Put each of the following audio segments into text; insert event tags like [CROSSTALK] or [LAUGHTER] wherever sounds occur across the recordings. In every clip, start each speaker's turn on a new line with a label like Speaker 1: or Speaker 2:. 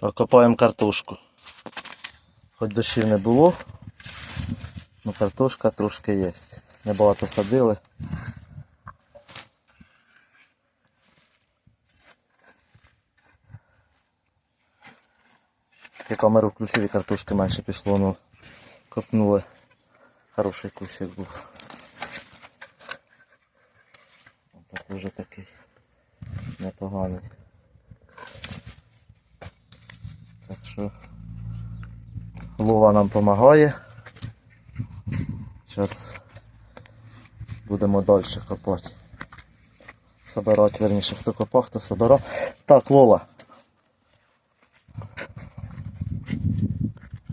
Speaker 1: Так, копаємо картошку. Хоч дощів не було, але картошка трошки є. Небагато садили. Я камеру включив і картошки менше пішло, ну копнули. Хороший кусик був. Це дуже такий непоганий. Так що Лова нам допомагає. Зараз будемо далі копати. Собирати, верніше, хто копав, хто собирав. Так, Лола.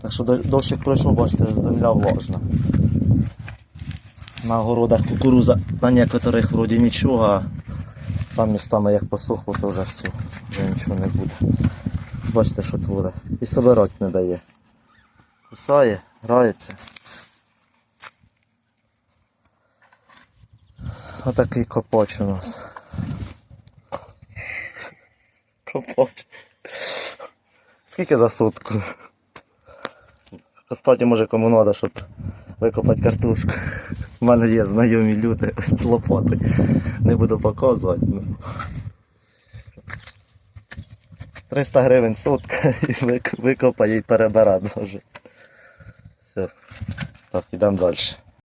Speaker 1: Так що до- дощик пройшов, бачите, земля влажна. На городах кукуруза на некоторих вроді нічого, а там містами як посохло, то вже все, вже нічого не буде. Бачите, що творить. І собирати не дає. Кусає, грається. Отакий копач у нас. Копач. Скільки за сутку? Кстати, може кому треба, щоб викопати картошку. У мене є знайомі люди ось з лопати. Не буду показувати. Ну. 300 гривень сотка [LAUGHS] і вик- викопає і перебере дуже. Все. Так, йдемо далі.